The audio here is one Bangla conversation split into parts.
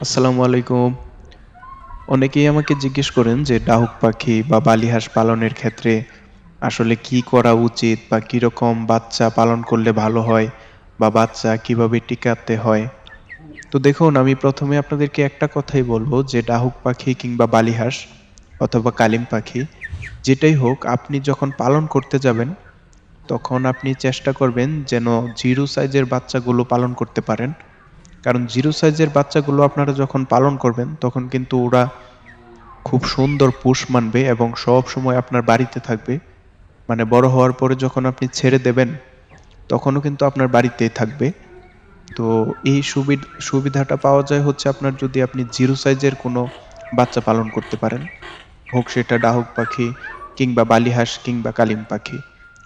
আসসালামু আলাইকুম। অনেকেই আমাকে জিজ্ঞেস করেন যে ডাহুক পাখি বা বালিহাঁস পালনের ক্ষেত্রে আসলে কি করা উচিত বা কীরকম বাচ্চা পালন করলে ভালো হয় বা বাচ্চা কীভাবে টিকাতে হয়। তো দেখুন, আমি প্রথমে আপনাদেরকে একটা কথাই বলব যে ডাহুক পাখি কিংবা বালিহাঁস অথবা কালিম পাখি, যেটাই হোক, আপনি যখন পালন করতে যাবেন, তখন আপনি চেষ্টা করবেন যেন জিরো সাইজের বাচ্চাগুলো পালন করতে পারেন। কারণ জিরো সাইজের বাচ্চাগুলো আপনারা যখন পালন করবেন, তখন কিন্তু ওরা খুব সুন্দর পুষ মানবে এবং সব সময় আপনার বাড়িতে থাকবে। মানে বড় হওয়ার পরে যখন আপনি ছেড়ে দেবেন, তখনও কিন্তু আপনার বাড়িতেই থাকবে। তো এই সুবিধা সুবিধাটা পাওয়া যায় হচ্ছে আপনার যদি আপনি জিরো সাইজের কোনো বাচ্চা পালন করতে পারেন। হোক সেটা ডাহুক পাখি কিংবা বালিহাঁস কিংবা কালিম পাখি।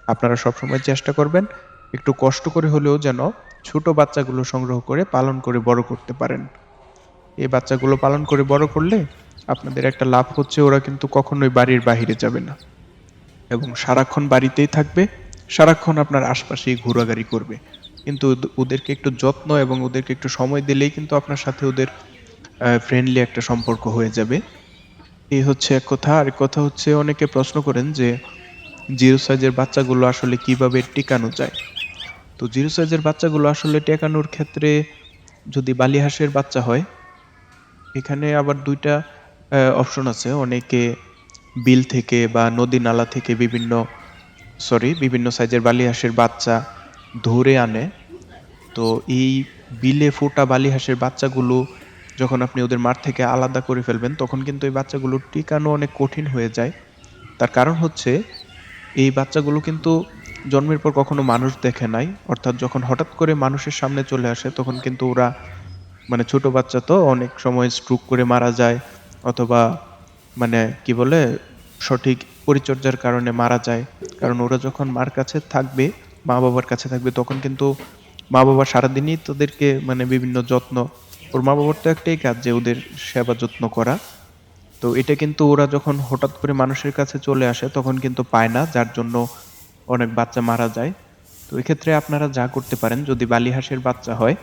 আপনারা সবসময় চেষ্টা করবেন, একটু কষ্ট করে হলেও যেন ছোট বাচ্চাগুলো সংগ্রহ করে পালন করে বড় করতে পারেন। এই বাচ্চাগুলো পালন করে বড় করলে আপনাদের একটা লাভ হচ্ছে, ওরা কিন্তু কখনোই বাড়ির বাইরে যাবে না। এবং সারাক্ষণ বাড়িতেই থাকবে, সারাক্ষণ আপনার আশপাশেই ঘোরাঘুরি করবে। কিন্তু ওদেরকে একটু যত্ন এবং ওদেরকে একটু সময় দিলেই কিন্তু আপনার সাথে ওদের ফ্রেন্ডলি একটা সম্পর্ক হয়ে যাবে। এই হচ্ছে এক কথা। আর কথা হচ্ছে, অনেকে প্রশ্ন করেন যে, জিরো সাইজের বাচ্চাগুলো আসলে কীভাবে টিকানো যায়? তো জিরো সাইজের বাচ্চাগুলো আসলে টেকানোর ক্ষেত্রে যদি বালিহাঁসের বাচ্চা হয়, এখানে আবার দুইটা অপশন আছে। অনেকে বিল থেকে বা নদী নালা থেকে বিভিন্ন সরি বিভিন্ন সাইজের বালিহাঁসের বাচ্চা ধরে আনে। তো এই বিলে ফোটা বালিহাঁসের বাচ্চাগুলো যখন আপনি ওদের মাঠ থেকে আলাদা করে ফেলবেন, তখন কিন্তু এই বাচ্চাগুলো টিকানো অনেক কঠিন হয়ে যায়। তার কারণ হচ্ছে, এই বাচ্চাগুলো কিন্তু জন্মের পর কখনো মানুষ দেখে নাই। অর্থাৎ যখন হঠাৎ করে মানুষের সামনে চলে আসে, তখন কিন্তু ওরা মানে ছোট বাচ্চা তো, অনেক সময় স্ট্রোক করে মারা যায় অথবা মানে কি বলে, সঠিক পরিচর্যার কারণে মারা যায়। কারণ ওরা যখন মার কাছে থাকবে মা বাবার কাছে থাকবে, তখন কিন্তু মা বাবা সারাদিনই তোদেরকে মানে বিভিন্ন যত্ন, ওর মা বাবার তো একটাই কাজ যে ওদের সেবা যত্ন করা। তো এটা কিন্তু ওরা যখন হঠাৎ করে মানুষের কাছে চলে আসে, তখন কিন্তু পায় না, যার জন্য অনেক বাচ্চা মারা যায়। তো এক্ষেত্রে আপনারা যা করতে পারেন, যদি বালিহাঁসের বাচ্চা হয়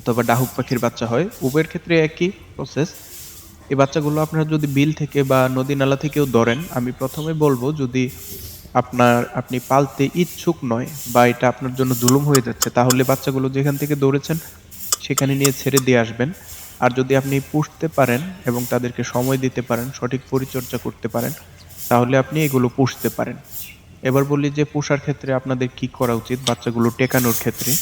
অথবা ডাহুক পাখির বাচ্চা হয়, উভয়ের ক্ষেত্রে একই প্রসেস এই বাচ্চাগুলো আপনারা যদি বিল থেকে বা নদী নালা থেকেও ধরেন, আমি প্রথমে বলব যদি আপনার, আপনি পালতে ইচ্ছুক নয় বা এটা আপনার জন্য জুলুম হয়ে যাচ্ছে, তাহলে বাচ্চাগুলো যেখান থেকে দৌড়েছেন সেখানে নিয়ে ছেড়ে দিয়ে আসবেন। আর যদি আপনি পুষতে পারেন এবং তাদেরকে সময় দিতে পারেন, সঠিক পরিচর্যা করতে পারেন, তাহলে আপনি এগুলো পুষতে পারেন। এবার বলি যে পোষার ক্ষেত্রে আপনাদের কি করা উচিত? বাচ্চাগুলো টেকানোর ক্ষেত্রে।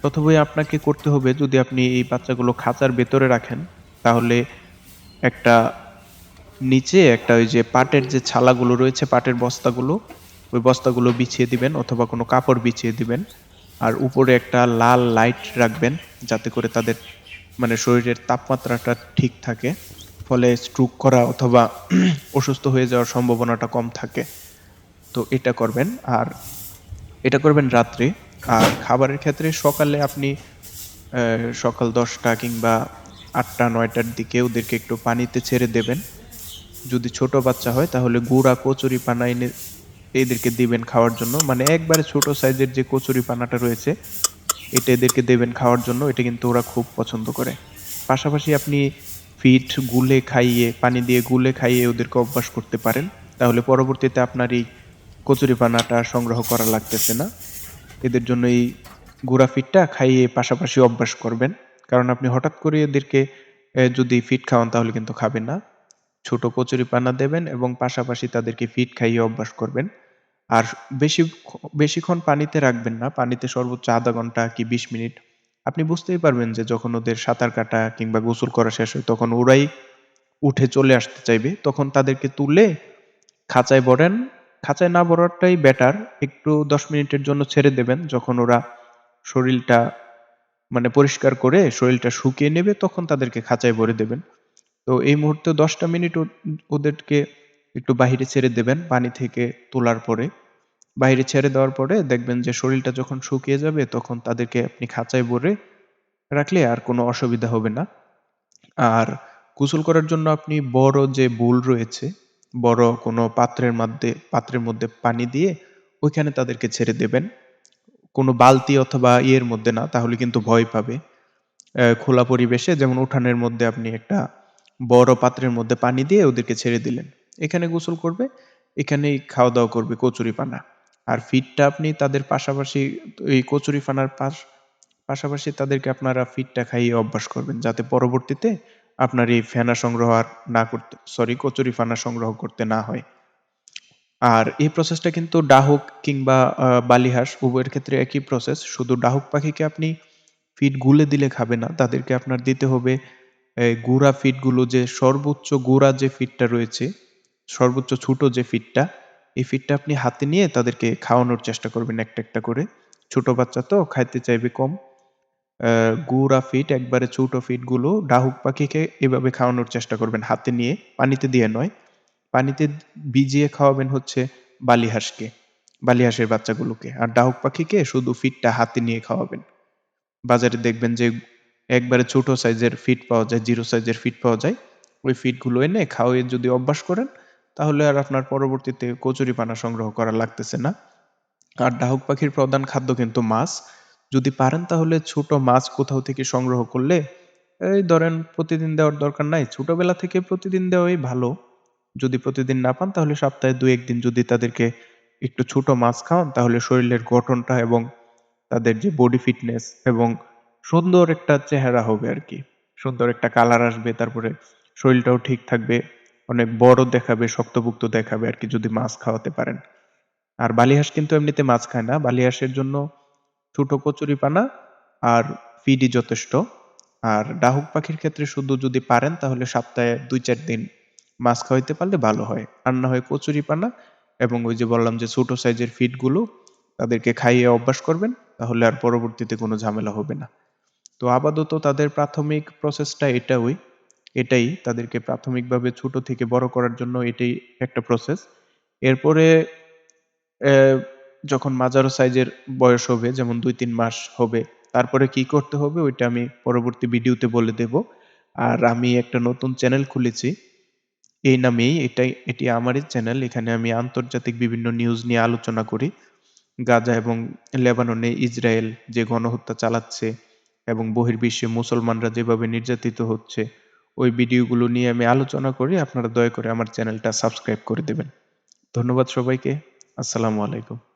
প্রথমে আপনাকে করতে হবে যদি আপনি এই বাচ্চাগুলো খাঁচার ভেতরে রাখেন, তাহলে একটা নিচে একটা ওই যে পাটের যে ছালাগুলো রয়েছে, পাটের বস্তাগুলো, ওই বস্তাগুলো বিছিয়ে দিবেন অথবা কোনো কাপড় বিছিয়ে দিবেন। আর উপরে একটা লাল লাইট রাখবেন যাতে করে তাদের মানে শরীরের তাপমাত্রাটা ঠিক থাকে। ফলে স্ট্রোক করা অথবা অসুস্থ হয়ে যাওয়ার সম্ভাবনাটা কম থাকে। তো এটা করবেন আর এটা করবেন রাত্রে। আর খাবারের ক্ষেত্রে সকালে আপনি সকাল দশটা কিংবা আটটা, নয়টার দিকে ওদেরকে একটু পানিতে ছেড়ে দেবেন। যদি ছোট বাচ্চা হয় তাহলে গুঁড়া কচুরি পানা এনে এদেরকে দিবেন খাওয়ার জন্য। মানে একবারে ছোট সাইজের যে কচুরি পানাটা রয়েছে, এটা এদেরকে দেবেন খাওয়ার জন্য। এটা কিন্তু ওরা খুব পছন্দ করে। পাশাপাশি আপনি ফিট গুলে খাইয়ে, পানি দিয়ে গুলে খাইয়ে ওদেরকে অভ্যাস করতে পারেন। তাহলে পরবর্তীতে আপনার এই কচুরি পানাটা সংগ্রহ করা লাগতেছে না। এদের জন্য এই গুঁড়া ফিটটা খাইয়ে পাশাপাশি অভ্যাস করবেন। কারণ আপনি হঠাৎ করে এদেরকে যদি ফিট খাওয়ান তাহলে কিন্তু খাবে না। ছোট কচুরি পানা দেবেন এবং পাশাপাশি তাদেরকে ফিট খাইয়ে অভ্যাস করবেন। আর বেশি, বেশিক্ষণ পানিতে রাখবেন না। পানিতে সর্বোচ্চ আধা ঘণ্টা কি বিশ মিনিট। আপনি বুঝতেই পারবেন যে যখন ওদের সাঁতার কাটা কিংবা গোসল করা শেষ হয়, তখন ওরাই উঠে চলে আসতে চাইবে। তখন তাদেরকে তুলে খাঁচায় ভরেন খাঁচায় না ভরাটাই বেটার একটু দশ মিনিটের জন্য ছেড়ে দেবেন। যখন ওরা শরীরটা মানে পরিষ্কার করে শরীরটা শুকিয়ে নেবে, তখন তাদেরকে খাঁচায় ভরে দেবেন। তো এই মুহূর্তে দশটা মিনিট ওদেরকে একটু বাইরে ছেড়ে দেবেন, পানি থেকে তোলার পরে। বাইরে ছেড়ে দেওয়ার পরে দেখবেন যে শরীরটা যখন শুকিয়ে যাবে, তখন তাদেরকে আপনি খাঁচায় ভরে রাখলে আর কোনো অসুবিধা হবে না। আর গোসল করার জন্য আপনি বড় যে বুল রয়েছে বড় কোনো পাত্রের মধ্যে পাত্রের মধ্যে পানি দিয়ে ওইখানে তাদেরকে ছেড়ে দেবেন। কোনো বালতি অথবা ইয়ের মধ্যে না, তাহলে কিন্তু ভয় পাবে। খোলা পরিবেশে যেমন উঠানের মধ্যে আপনি একটা বড় পাত্রের মধ্যে পানি দিয়ে ওদেরকে ছেড়ে দিলেন। এখানে গোসল করবে, এখানেই খাওয়া দাওয়া করবে কচুরি পানা। আর ফিডটা আপনি তাদের পাশাপাশি এই কচুরি পানার পাশ, পাশাপাশি তাদেরকে আপনারা ফিডটা খাইয়ে অভ্যাস করবেন, যাতে পরবর্তীতে আপনার এই ফেনা সংগ্রহ আর না করতে সরি কচুরি ফানা সংগ্রহ করতে না হয়। আর এই প্রসেসটা কিন্তু ডাহুক কিংবা বালিহাঁস, উভয়ের ক্ষেত্রে একই প্রসেস শুধু ডাহুক পাখিকে আপনি ফিড গুলে দিলে খাবে না, তাদেরকে আপনার দিতে হবে গুঁড়া ফিডগুলো যে সর্বোচ্চ গুঁড়া যে ফিডটা রয়েছে, সর্বোচ্চ ছোট যে ফিডটা এই ফিডটা আপনি হাতে নিয়ে তাদেরকে খাওয়ানোর চেষ্টা করবেন একটা একটা করে। ছোট বাচ্চা তো খাইতে চাইবে কম। গুঁড়া ফিট, একবারে ছোটো ফিটগুলো ডাহুক পাখিকে এভাবে খাওয়ানোর চেষ্টা করবেন। হাতে নিয়ে পানিতে দিয়ে নয়, পানিতে ভিজিয়ে খাওয়াবেন হচ্ছে বালিহাঁসকে, বালিহাঁসের বাচ্চাগুলোকে। আর ডাহুক পাখিকে শুধু ফিটটা হাতে নিয়ে খাওয়াবেন। বাজারে দেখবেন যে একবারে ছোট সাইজের ফিট পাওয়া যায়, জিরো সাইজের ফিট পাওয়া যায়। ওই ফিটগুলো এনে খাওয়িয়ে যদি অভ্যাস করেন, তাহলে আর আপনার পরবর্তীতে কচুরি পানা সংগ্রহ করা লাগতেছে না। আর ডাহুক পাখির প্রধান খাদ্য কিন্তু মাছ। যদি পারেন তাহলে ছোট মাছ কোথাও থেকে সংগ্রহ করলে, এই ধরেন প্রতিদিন দেওয়ার দরকার নাই, ছোটবেলা থেকে প্রতিদিন দেওয়াই ভালো। যদি প্রতিদিন না পান তাহলে সপ্তাহে দু একদিন যদি তাদেরকে একটু ছোট মাছ খাওয়ান, তাহলে শরীরের গঠনটা এবং তাদের যে বডি ফিটনেস এবং সুন্দর একটা চেহারা হবে আর কি সুন্দর একটা কালার আসবে, তারপরে শরীরটাও ঠিক থাকবে, অনেক বড় দেখাবে, শক্তপুক্ত দেখাবে আর কি যদি মাছ খাওয়াতে পারেন। আর বালিহাঁস কিন্তু এমনিতে মাছ খায় না, বালিহাঁসের জন্য ছোট কচুরি পানা আর ফিডই যথেষ্ট। আর ডাহুক পাখির ক্ষেত্রে শুধু যদি পারেন, তাহলে সপ্তাহে দুই চার দিন মাছ খাওয়াইতে পারলে ভালো হয়। আর না হয় কচুরি পানা এবং ওই যে বললাম যে ছোট সাইজের ফিডগুলো তাদেরকে খাইয়ে অভ্যাস করবেন, তাহলে আর পরবর্তীতে কোনো ঝামেলা হবে না। তো আপাতত তাদের প্রাথমিক প্রসেসটা এটাই এটাই তাদেরকে প্রাথমিকভাবে ছোট থেকে বড় করার জন্য এটাই একটা প্রসেস এরপরে যখন মাঝারো সাইজের বয়স হবে, যেমন দুই তিন মাস হবে, তারপরে কি করতে হবে ওইটা আমি পরবর্তী ভিডিওতে বলে দেব। আর আমি একটা নতুন চ্যানেল খুলেছি, এই নামেই এটাই, এটি আমারই চ্যানেল। এখানে আমি আন্তর্জাতিক বিভিন্ন নিউজ নিয়ে আলোচনা করি। গাজা এবং লেবাননে ইসরায়েল যে গণহত্যা চালাচ্ছে এবং বহির্বিশ্বে মুসলমানরা যেভাবে নির্যাতিত হচ্ছে, ওই ভিডিওগুলো নিয়ে আমি আলোচনা করি। আপনারা দয়া করে আমার চ্যানেলটা সাবস্ক্রাইব করে দেবেন। ধন্যবাদ সবাইকে। আসসালামু আলাইকুম।